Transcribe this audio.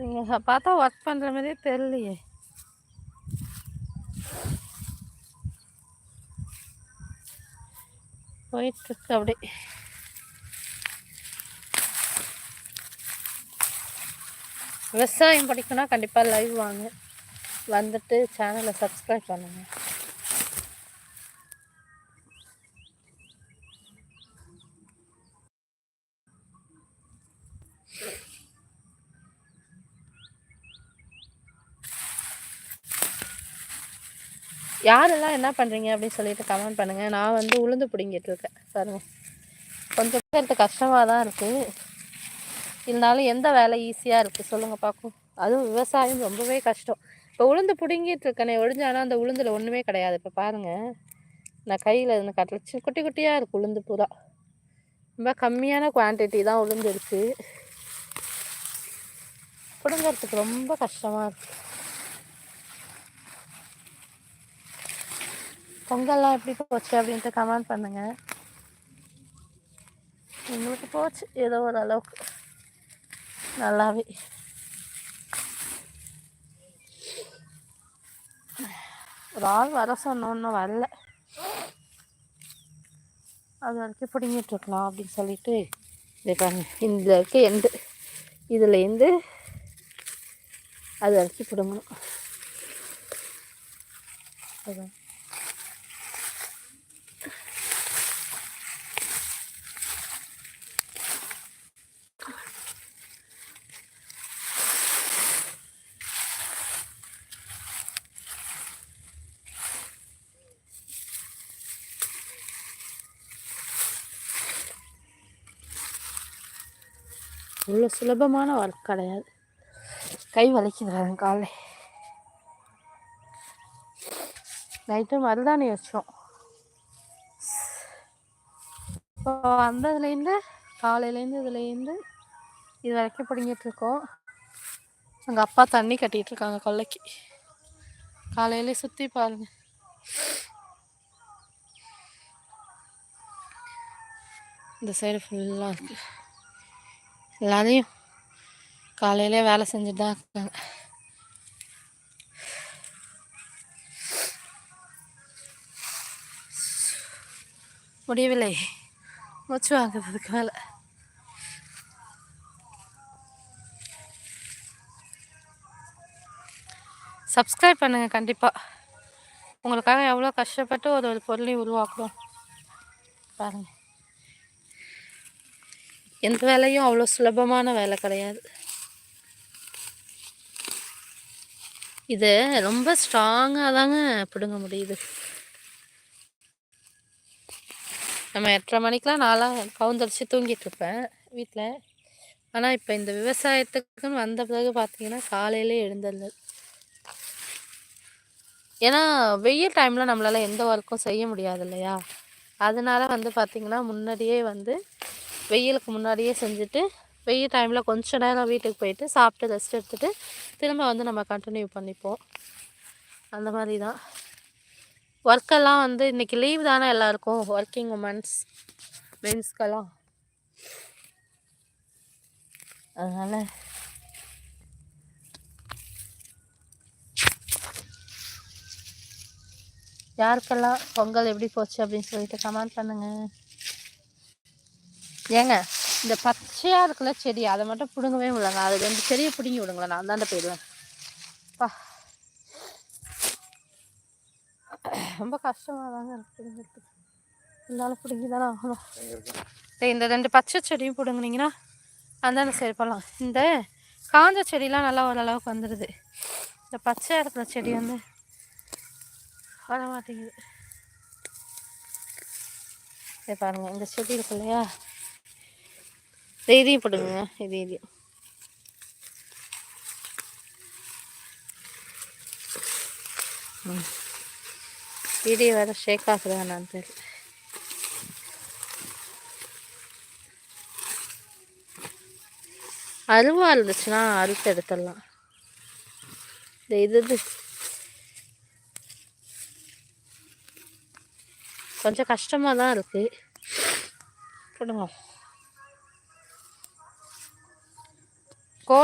நீங்கள் பார்த்தா ஒர்க் பண்ணுற மாதிரியே தெரியலையே. போயிட்டுருக்கு அப்படி விவசாயம் படிக்கணும்னா கண்டிப்பாக லைவ் வாங்க. வந்துட்டு சேனலை சப்ஸ்கிரைப் பண்ணுங்கள் யாரெல்லாம் என்ன பண்ணுறீங்க அப்படின்னு சொல்லிட்டு கமெண்ட் பண்ணுங்கள் நான் வந்து உளுந்து பிடிங்கிட்டு இருக்கேன் பாருங்கள் கொஞ்சம் பேருக்கு கஷ்டமாக தான் இருக்குது இருந்தாலும் எந்த வேலை ஈஸியாக இருக்குது சொல்லுங்கள் பார்க்கும் அதுவும் விவசாயம் ரொம்பவே கஷ்டம். இப்போ உளுந்து பிடுங்கிட்டு இருக்கனே ஒழிஞ்சானா அந்த உளுந்தில் ஒன்றுமே கிடையாது. இப்போ பாருங்கள் நான் கையில் இருந்து கட்டல. குட்டி குட்டியாக இருக்குது உளுந்து பூரா. ரொம்ப கம்மியான குவான்டிட்டி தான் உளுந்து இருக்குது பிடுங்கிறதுக்கு ரொம்ப கஷ்டமாக இருக்குது பொங்கல்லாம் எப்படி போச்சு அப்படின்ட்டு கமெண்ட் பண்ணுங்கள் எங்களுக்கு போச்சு. ஏதோ ஒரு அளவுக்கு. நல்லாவே. ஒரு ஆள் வர சொன்னோன்னு வரல. அது வரைக்கும் பிடிங்கிட்டு இருக்கலாம் அப்படின்னு சொல்லிட்டு இதை பாருங்க இதில் இருக்க எந்த இதுலேருந்து அது வரைக்கும் பிடுங்கணும். அதான். அவ்வளோ சுலபமான ஒர்க் கிடையாது. கை வலிக்குது காலை. நைட்டு மருதாணி வச்சோம். இப்போ வந்ததுலேருந்து காலையிலேருந்து இதுலேருந்து இது வரைக்கும் பிடிங்கிட்டுருக்கோம் எங்கள் அப்பா தண்ணி கட்டிகிட்டு இருக்காங்க கொல்லைக்கு. காலையிலே சுற்றி பாருங்க. இந்த சைடு ஃபுல்லாக இருக்குது எல்லாரையும் காலையிலே வேலை செஞ்சுட்டு தான் இருக்காங்க. முடியவில்லை. மூச்சு வாங்குறதுக்கு மேலே. சப்ஸ்கிரைப் பண்ணுங்கள் கண்டிப்பாக உங்களுக்காக எவ்வளோ கஷ்டப்பட்டு ஒரு ஒரு பொருளையும் உருவாக்குறோம். பாருங்கள் எந்த வேலையும் அவ்வளோ சுலபமான வேலை கிடையாது. இது ரொம்ப ஸ்ட்ராங்காக தாங்க பிடுங்க முடியுது. நம்ம எட்டரை மணிக்கெலாம் நாளாக கவுந்தடிச்சு தூங்கிட்டு இருப்பேன் வீட்டில் ஆனால் இப்போ இந்த விவசாயத்துக்குன்னு வந்த பிறகு பார்த்தீங்கன்னா காலையிலே எழுந்துருந்தது ஏன்னா வெயில் டைமில் நம்மளால் எந்த ஒர்க்கும் செய்ய முடியாது இல்லையா? அதனால வந்து பார்த்திங்கன்னா முன்னாடியே வந்து வெயிலுக்கு முன்னாடியே செஞ்சுட்டு வெயில் டைமில் கொஞ்சம் நேரம் வீட்டுக்கு போயிட்டு சாப்பிட்டு ரெஸ்ட் எடுத்துகிட்டு திரும்ப வந்து நம்ம கண்டினியூ பண்ணிப்போம். அந்த மாதிரி தான் ஒர்க்கெல்லாம் வந்து இன்றைக்கி லீவ் தானே எல்லாருக்கும்? ஒர்க்கிங் உமன்ஸ் மென்ஸ்க்கெல்லாம் அதனால் யாருக்கெல்லாம் பொங்கல் எப்படி போச்சு அப்படின்னு சொல்லிட்டு கமெண்ட் பண்ணுங்கள் ஏங்க இந்த பச்சையாக இருக்குல்ல செடி அதை மட்டும் பிடுங்கவே முடியலங்க அது ரெண்டு செடியை பிடுங்கி விடுங்களேன் நான் தாண்ட போயிடுவேன். பா. ரொம்ப கஷ்டமாக தாங்க பிடுங்கிறதுக்கு. இருந்தாலும் பிடுங்கி தானே ஆகணும் இந்த ரெண்டு பச்சை செடியும் பிடுங்கினீங்கன்னா அந்தாண்ட சரி போடலாம். இந்த காஞ்ச செடியெலாம் நல்லா ஓரளவுக்கு வந்துடுது இந்த பச்சையாக இருக்கிற செடி வந்து வர மாட்டேங்குது சரி பாருங்கள் இந்த செடி இருக்கு இல்லையா? இதையும் போடுங்க. இது இதையும் வீடியோ வேறு ஷேக் ஆகுதா நான் தெரியல. அருவா இருந்துச்சுன்னா அறுத்து எடுத்துடலாம். இந்த இது கொஞ்சம் கஷ்டமாக தான் இருக்குது போடுங்க.